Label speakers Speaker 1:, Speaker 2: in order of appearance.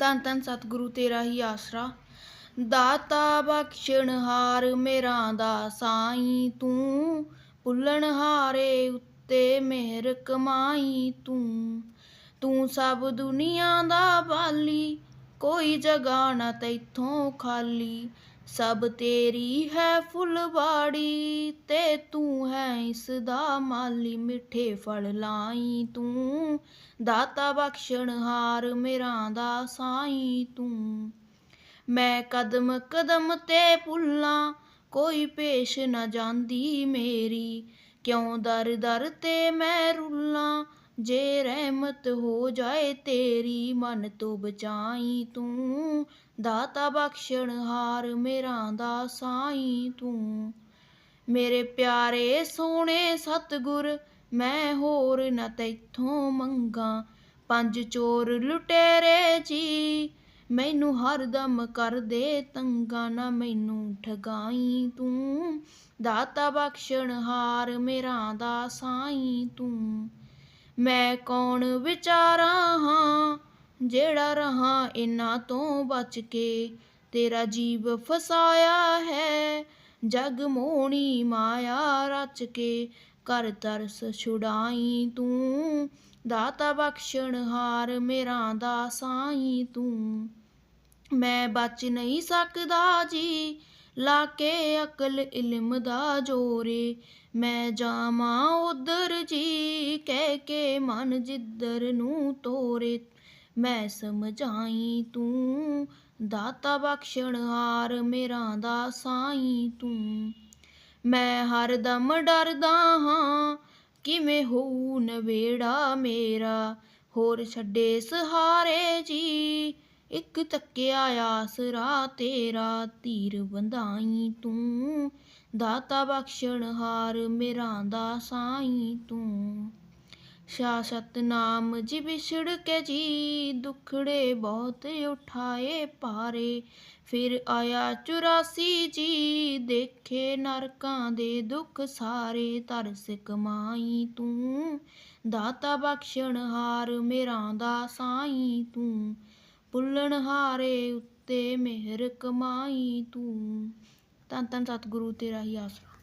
Speaker 1: ਧੰਨ ਧੰਨ ਸਤਿਗੁਰੂ ਤੇਰਾ ਹੀ ਆਸਰਾ। ਦਾਤਾ ਬਖਸ਼ਣਹਾਰ ਮੇਰਾ ਦਾ ਸਾਈਂ ਤੂੰ ਭੁੱਲਣਹਾਰੇ ਉੱਤੇ ਮਿਹਰ ਕਮਾਈ, ਤੂੰ ਤੂੰ ਸਭ ਦੁਨੀਆ ਦਾ ਬਾਲੀ, ਕੋਈ ਜਗ੍ਹਾ ਨਾ ਤੈਥੋਂ ਖਾਲੀ। ਸਭ ਤੇਰੀ ਹੈ ਫੁੱਲਵਾੜੀ ਤੇ ਤੂੰ ਹੈ ਇਸ ਦਾ ਮਾਲੀ ਮਿੱਠੇ ਫਲ ਲਾਈ। ਤੂੰ ਦਾਤਾ ਬਖਸ਼ਣਹਾਰ ਮੇਰਾ ਦਾ ਸਾਈਂ। ਤੂੰ ਮੈਂ ਕਦਮ ਕਦਮ ਤੇ ਪੁੱਲਾਂ, ਕੋਈ ਪੇਸ਼ ਨਾ ਜਾਂਦੀ ਮੇਰੀ। ਕਿਉਂ ਦਰ ਦਰ ਤੇ ਮੈਂ ਰੁੱਲਾਂ ਜੇ ਰਹਿਮਤ ਹੋ ਜਾਏ ਤੇਰੀ, ਮਨ ਤੋਂ ਬਚਾਈ ਤੂੰ। ਦਾਤਾ ਬਖਸ਼ਣਹਾਰ ਮੇਰਾ ਦਾ ਸਾਈਂ ਤੂੰ। ਮੇਰੇ ਪਿਆਰੇ ਸੋਹਣੇ ਸਤਿਗੁਰ, ਮੈਂ ਹੋਰ ਨਾ ਤੈਥੋਂ ਮੰਗਾ। ਪੰਜ ਚੋਰ ਲੁਟੇਰੇ ਜੀ ਮੈਨੂੰ ਹਰਦਮ ਕਰਦੇ ਤੰਗਾ। ਨਾ ਮੈਨੂੰ ਠਗਾਈ ਤੂੰ। ਦਾਤਾ ਬਖਸ਼ਣਹਾਰ ਮੇਰਾ ਦਾ ਸਾਈਂ ਤੂੰ। ਮੈਂ ਕੌਣ ਵਿਚਾਰਾਂ ਹਾਂ? ਜਿਹੜਾ ਰਹਾ ਇਨਾਂ ਤੋਂ ਬਚ ਕੇ। ਤੇਰਾ ਜੀਵ ਫਸਾਇਆ ਹੈ। ਜਗ ਮੋਣੀ ਮਾਇਆ ਰਚ ਕੇ। ਕਰ ਤਰਸ ਛੁਡਾਈ ਤੂੰ। ਦਾਤਾ ਬਖਸ਼ਣਹਾਰ ਮੇਰਾ ਦਾ ਸਾਈ ਤੂੰ। ਮੈਂ ਬਚ ਨਹੀਂ ਸਕਦਾ ਜੀ। ਲਾ ਕੇ ਅਕਲ ਇਲਮ ਦਾ ਜੋਰੇ। ਮੈਂ ਜਾਵਾਂ ਉਧਰ ਜੀ ਕਹਿ ਕੇ ਮਨ ਜਿੱਧਰ ਨੂੰ ਤੋਰੇ। ਮੈਂ ਸਮਝਾਈ ਤੂੰ, ਦਾਤਾ ਬਖਸ਼ਣਹਾਰ ਮੇਰਾ ਦਾ ਸਾਈਂ ਤੂੰ। ਮੈਂ ਹਰਦਮ ਡਰਦਾ ਹਾਂ, ਕਿਵੇਂ ਹੋਊ ਨਵੇੜਾ ਮੇਰਾ। ਹੋਰ ਛੱਡੇ ਸਹਾਰੇ ਜੀ ਇੱਕ ਤੱਕਿਆ ਆਸਰਾ ਤੇਰਾ ਧੀਰ ਬੰਧਾਈ ਤੂੰ। ਦਾਤਾ ਬਖਸ਼ਣਹਾਰ ਮੇਰਾ ਦਾ ਸਾਈਂ ਤੂੰ। ਸ਼ਾ ਸਤਨਾਮ ਜੀ ਵਿਛੜ ਕੇ ਜੀ, ਦੁਖੜੇ ਬਹੁਤ ਉਠਾਏ ਪਾਰੇ। ਫਿਰ ਆਇਆ 84 ਜੀ, ਦੇਖੇ ਨਰਕਾਂ ਦੇ ਦੁੱਖ ਸਾਰੇ। ਤਰਸ ਕਮਾਈ ਤੂੰ, ਦਾਤਾ ਬਖਸ਼ਣਹਾਰ ਮੇਰਾ ਦਾ ਸਾਈਂ ਤੂੰ। ਭੁੱਲਣਹਾਰੇ ਉੱਤੇ ਮਿਹਰ ਕਮਾਈ ਤੂੰ। ਧੰਨ ਧੰਨ ਸਤਿਗੁਰੂ ਤੇਰਾ ਹੀ ਆਸਰਾ।